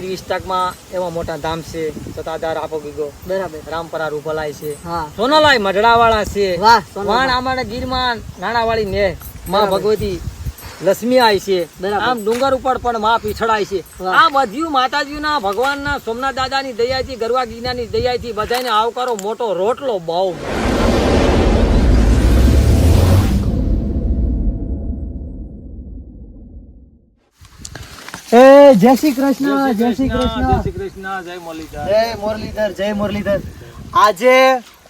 ગીર વિસ્તારમાં એવા મોટા ધામ છે સતાધાર આપો ગીગો. બરાબર. રામપરા રૂપલાય છે. સોનાલાય મઢડાવાળા છે. વાણ અમારા ગીરમાં નાણાવાળી ને માં. ભગવતી લક્ષ્મી આઈ છે. આમ ડુંગર ઉપર પણ માં પીછડાય છે. આ બધું માતાજીના ભગવાનના સોમનાથ દાદાની દયાથી ગરવા ગીનાની દયાથી બધાને આવકારો મોટો રોટલો બહુ. એ જય શ્રી કૃષ્ણ જય શ્રી કૃષ્ણ કૃષ્ણ. જય મુરલીધર. જય મુરલીધર જય મુરલીધર. આજે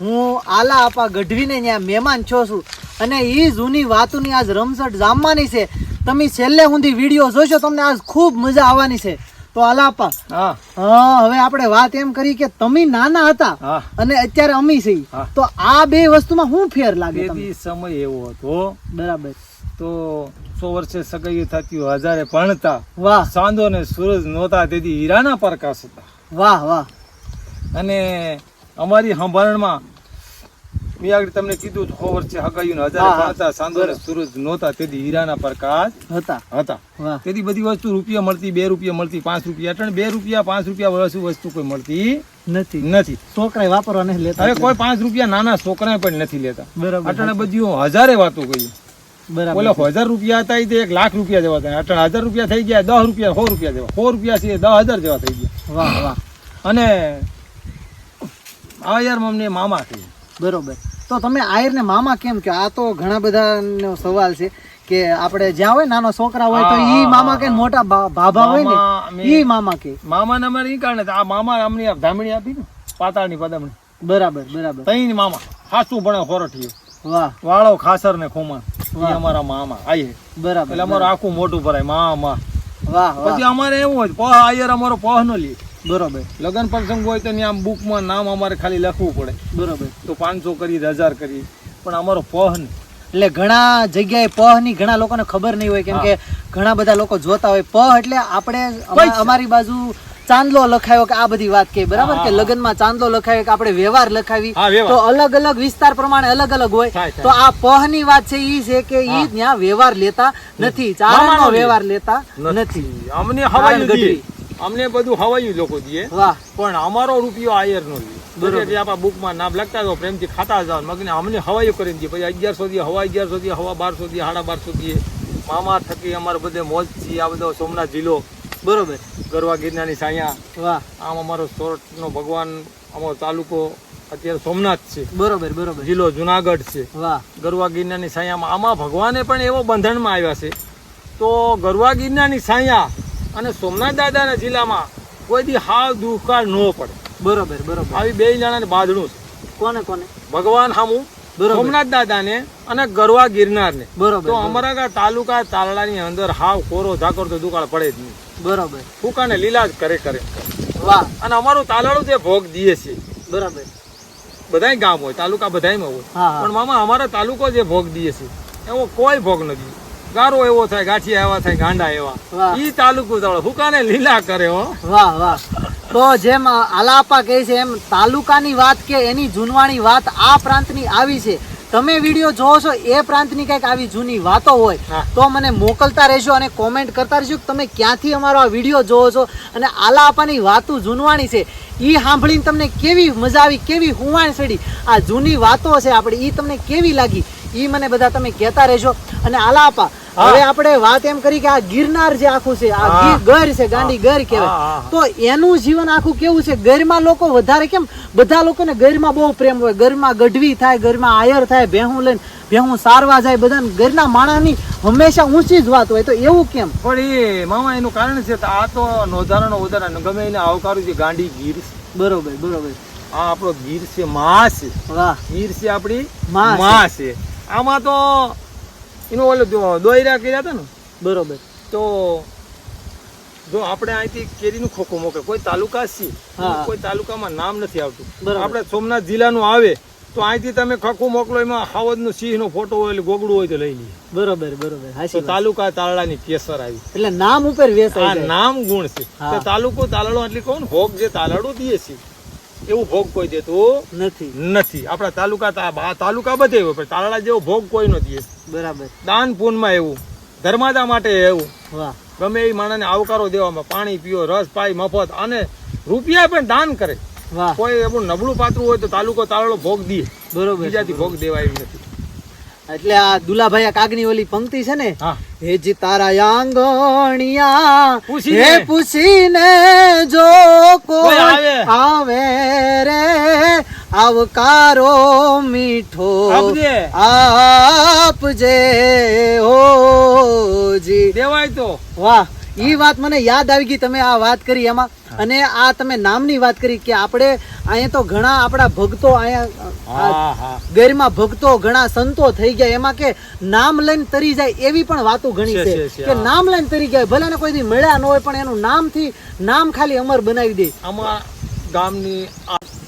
હું આલા આપા ગઢવીને ત્યાં મહેમાન છો છું અને એ જૂની વાતોની આજ રમઝટ જામવાની છે. તમે છેલ્લે સુધી વીડિયો જોશો તમને આજ ખૂબ મજા આવવાની છે. તો આલા આપા હા. હા હવે આપણે વાત એમ કરી કે તમે નાના હતા અને અત્યારે અમી છે. તો આ બે વસ્તુમાં શું ફેર લાગે તમને? સમય એવો હતો. બરાબર. તો સો વર્ષે સગાઈ થતી હજારે ભણતા. વાહ. ચાંદો ને સૂરજ નહોતા તેથી હીરાના પ્રકાશ હતા. વાહ વાહ. અને અમારી સંભાળણમાં મેં આગળ તમને કીધું સો વર્ષે હગાયું ને હજારે. ભણતા ચાંદો ને સૂરજ નહોતા તેથી હીરાના પ્રકાશ હતા. હતા. તેથી બધી વસ્તુ રૂપિયા મળતી બે રૂપિયા મળતી પાંચ રૂપિયા અટણ બે રૂપિયા પાંચ રૂપિયા વર્ષ વસ્તુ કોઈ મળતી નથી. નથી. છોકરા વાપરવા નથી લેતા. હવે કોઈ પાંચ રૂપિયા નાના છોકરા પણ નથી લેતા. બરાબર. અટણે બધી હજારે વાતો કહી બરાબર બોલો હજાર રૂપિયા હતા ઈ એક લાખ રૂપિયા જેવા થયા અટણ હજાર રૂપિયા થઈ ગયા દસ રૂપિયા સો રૂપિયા જેવા. સો રૂપિયા છે દસ હજાર જેવા થઈ ગયા. વાહ વાહ. અને આ યાર મમ્મી મામા કહે બરોબર. તો તમે આયર ને મામા કેમ કે આ તો ઘણા બધાનો સવાલ છે કે આપણે જ્યાં હોય નાનો છોકરા હોય તો ઈ મામા કે મોટા ભાભા હોય ને એ ઈ મામા કે. મામાને અમારે ઈ કારણે આ મામા અમને ધામણી આપી ને પાતાળની પદામણી. બરાબર બરાબર. તઈ મામા ખાસું ભણે હોરઠીયો. વાહ. વાળો ખાસર ને ખોમા ઈ અમારા મામા. આયે બરાબર એટલે અમારું આખું મોટું ભરાય મામા. વાહ પછી અમારે એવું હોય પહ આયર અમારો પહ નો લે. બરોબર. લગ્ન પ્રસંગ હોય તો આમ બુકમાં નામ અમારે ખાલી લખવું પડે. બરોબર. તો પાંચસો કરી હજાર કરી પણ અમારો પહ નહીં એટલે ઘણા જગ્યાએ પહની ઘણા લોકોને ખબર નહીં હોય કેમ કે ઘણા બધા લોકો જોતા હોય. પહ એટલે આપણે અમારી બાજુ ચાંદલો લખાયો કે આ બધી વાત કહી બરાબર કે લગ્નમાં ચાંદલો લખાયો કે આપણે વ્યવહાર લખાવી તો અલગ અલગ વિસ્તાર પ્રમાણે અલગ અલગ હોય. તો આ પહની વાત છે ઈ છે કે ઈ ત્યાં વ્યવહાર લેતા નથી. ચારણનો વ્યવહાર લેતા નથી. અમને હવાયું ગઢવી. અમને બધું હવાયું લોકો દીએ. વાહ. પણ અમારો રૂપિયો આયર નો બરોબર. આપણા બુકમાં નામ લખતા તો પ્રેમથી ખાતા જાવ મગને અમને હવાયું કરીને દે પછી અગિયારસો દે હવા અગિયારસો દે હવા બારસો દે સાડા બારસો દે મામા થકી અમારે બધે મોજ છીએ આ બધો સોમનાથ જિલ્લો. બરોબર. ગરવા ગિરનારની સાયા. વાહ. આમ અમારો સોરઠનો ભગવાન અમારો તાલુકો અત્યારે સોમનાથ છે. બરોબર બરોબર. જિલ્લો જુનાગઢ છે. વાહ. ગરવા ગિરનારની સાયામાં આમાં ભગવાને પણ એવો બંધનમાં આવ્યા છે. તો ગરવા ગિરનારની સાયા અને સોમનાથ દાદાના જિલ્લામાં કોઈ દી હાવ દુકાળ ન પડે. બરોબર બરોબર. આવી બે જણાને બાંધણું છે. કોને કોને? ભગવાન હામું. સોમનાથ દાદાને અને ગરવા ગિરનારને. બરોબર તો અમારા તાલુકા તાલડાની અંદર હાવ કોરો ઝાકર તો દુકાળ પડે જ નહીં. બરોબર. ફૂકાને લીલા જ કરે કરે. વાહ. અને અમારું તાલાળું જે ભોગ દીએ છે બરાબર. બધા ગામ હોય તાલુકા બધા હોય. પણ મામા અમારા તાલુકો જે ભોગ દીએ છે એવો કોઈ ભોગ નથી. ગારો એવો થાય ગાંઠિયા એવા થાય ગાંડા એવા. ઈ તાલુકો તાળો. ફૂકાને લીલા કરે હો. વાહ વાહ. તો જેમ આલાપા કહે છે એમ તાલુકાની વાત કે એની જૂનવાણી વાત આ પ્રાંતની આવી છે. તમે વીડિયો જોવો છો એ પ્રાંતની કંઈક આવી જૂની વાતો હોય. તો મને મોકલતા રહેજો અને કોમેન્ટ કરતા રહેજો કે તમે ક્યાંથી અમારો આ વીડિયો જોવો છો. અને આલાપાની વાતો જૂનવાણી છે. એ સાંભળીને તમને કેવી મજા આવી કેવી હુવાણ સડી આ જૂની વાતો છે આપણે એ તમને કેવી લાગી એ મને બધા તમે કહેતા રહેજો. અને આલાપા. હવે આપણે વાત એમ કરી કે આ ગિરનાર જે આખું છે આ ગર છે ગાંડી ગર કહેવાય. તો એનું જીવન આખું કેવું છે? ગરમાં લોકો વધારે કેમ? બધા લોકોને ગરમાં બહુ પ્રેમ હોય. ગરમાં ગઢવી થાય ગરમાં આયર થાય ભેહું લઈને ભેહું સારવા જાય બધા ઘરના માણસની હંમેશા ઊંચી જ વાત હોય. તો એવું કેમ? પણ એ મામા એનું કારણ છે આ તો નોંધારાનો ઉદાહરણ. ગમે એને આવકારું છે ગાંડી ગીર. બરોબર બરોબર. આ આપણો ગીર છે મા છે વાહ. ગીર છે આપણી મા છે આમાં તો એનું ઓલું દોયરા કર્યા હતા ને? બરોબર. તો જો આપણે અહીંથી કેરીનું ખોખું મોકલે. કોઈ તાલુકા છે કોઈ તાલુકામાં નામ નથી આવતું. આપણે સોમનાથ જિલ્લાનું આવે તો અહીંથી તમે ખખું મોકલો એમાં હાવજનો સિંહનો ફોટો હોય એટલે ગોગડું હોય તો લઈ લઈએ બરોબર બરોબર. તાલુકા તાલડા ની કેસર આવી. એટલે નામ ઉપર નામ ગુણ છે. તો તાલુકો તાલડો એટલે ને ભોગ જે તાલડો દે છે. એવું ભોગ કોઈ દેતું નથી. નથી. આપણા તાલુકા તાલુકા બધે એવું પણ તાલાળા જેવો ભોગ કોઈ નથી દે. બરાબર. દાન પૂનમાં એવું ધર્માદા માટે એવું. વાહ. ગમે એ માણસને આવકારો દેવામાં પાણી પીઓ રસ પાઈ મફત અને રૂપિયા પણ દાન કરે. કોઈ એવું નબળું પાત્રું હોય તો તાલુકો તાળાળો ભોગ દે. બરોબર. બીજાથી ભોગ દેવાય એમ નથી. એટલે આ દુલાભાઈ આ કાગની ઓલી પંક્તિ છે ને હા જી તારા આંગણિયા. હે પૂછીને જો કોઈ આવે. રે આવકારો મીઠો આપજે. આપજે જી દેવાય તો વાહ ઈ વાત મને યાદ આવી ગઈ તમે આ વાત કરી એમાં. અને આ તમે નામની વાત કરી કે આપણે અહીંયા તો ઘણા આપણા ભક્તો અહીંયા ગેરમાં ભક્તો ઘણા સંતો થઈ ગયા. એમાં કે નામ લઈને તરી જાય એવી પણ વાતો ઘણી છે, કે નામ લઈને તરી જાય ભલે ને કોઈ મળ્યા ન હોય પણ એનું નામથી નામ ખાલી અમર બનાવી દે. આમાં ગામની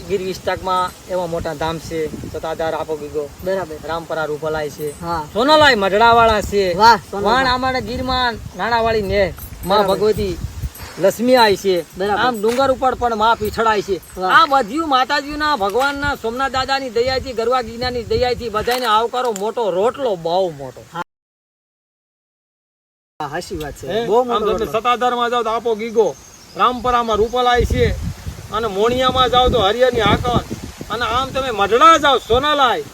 ગીર વિસ્તારમાં એવા મોટા ધામ છે સતાધાર આપો ગીગો. બરાબર. રામપરા રૂપલાય છે. સોનાલાય મઢડાવાળા છે. વાણ અમારા ગીરમાં નાણાવાળી ને. માં ભગવતી લક્ષ્મી આવી છે. આમ ડુંગર ઉપર પણ માં પીછડાય છે. આ બધું માતાજીના ભગવાનના સોમનાથ દાદાની દયાથી ગરવા ગીનાની દયાથી બધાને આવકારો મોટો રોટલો બહુ મોટો. હાશી વાત છે. બહુ મોટો તમે. સતાધારમાં જાઓ તો આપો ગીગો. રામપરામાં રૂપલાય છે અને મોણિયામાં જાઓ તો હરિયરની હાકર અને આમ તમે મઢડા જાઓ સોનાલાય.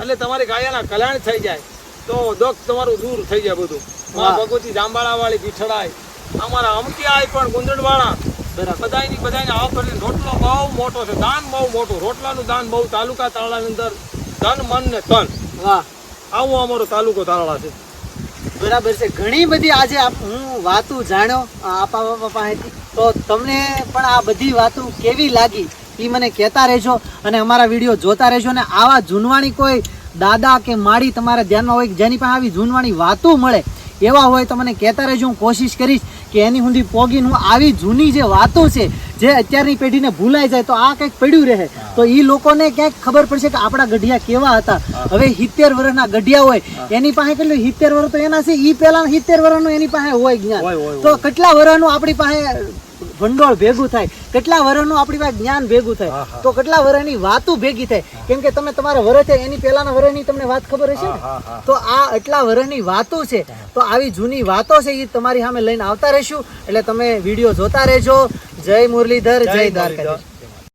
એટલે તમારી ગાયાના કલ્યાણ થઈ જાય. તો દુઃખ તમારું દૂર થઈ જાય બધું. માં ભગવતી જાંબાળા વાળી પીછડાય. અમારા અમતિયાય પણ ગુંદડવાળા બરાબર. બધાયની બધાયને આવ કરીને રોટલો બહુ મોટો છે. દાન બહુ મોટું. રોટલાનું દાન બહુ તાલુકા તાળાની અંદર ધન મન ને તન વાહ. આવું અમારો તાલુકો તાળા છે. બરાબર છે. ઘણી બધી આજે હું વાતો જાણ્યો આપા બાપા પાસેથી. તો તમને પણ આ બધી વાતો કેવી લાગી? એ મને કહેતા રહેજો અને અમારા વીડિયો જોતા રહેજો અને આવા જૂનવાણી કોઈ દાદા કે માડી તમારા ધ્યાનમાં હોય જેની પાસે આવી જૂનવાણી વાતો મળે એવા હોય તો મને કહેતા રહેજો હું કોશિશ કરીશ કે એની સુધી પોગીને હું આવી જૂની જે વાતો છે જે અત્યારની પેઢીને ભૂલાઈ જાય તો આ કંઈક પડ્યું રહે. તો એ લોકોને ક્યાંક ખબર પડશે કે આપણા ગઢિયા કેવા હતા. હવે સિત્તેર વર્ષના ગઢિયા હોય એની પાસે કેટલું સિત્તેર વર્ષ તો એના છે એ પેલા સિત્તેર વર્ષનું એની પાસે હોય હોય, જ્ઞાન તો કેટલા વર્ષનું આપણી પાસે ભંડોળ ભેગું થાય કેટલા વર્ષનું આપણી પાસે જ્ઞાન ભેગું થાય. તો કેટલા વર્ષની વાતો ભેગી થાય. કેમ કે તમે તમારા વર્ષ છે એની પહેલાના વર્ષની તમને વાત ખબર હશે ને. તો આ એટલા વર્ષની વાતો છે તો આવી જૂની વાતો છે એ તમારી સામે લઈને આવતા રહીશું. એટલે તમે વીડિયો જોતા રહેજો. જય મુરલીધર જય દ્વારકાધીશ.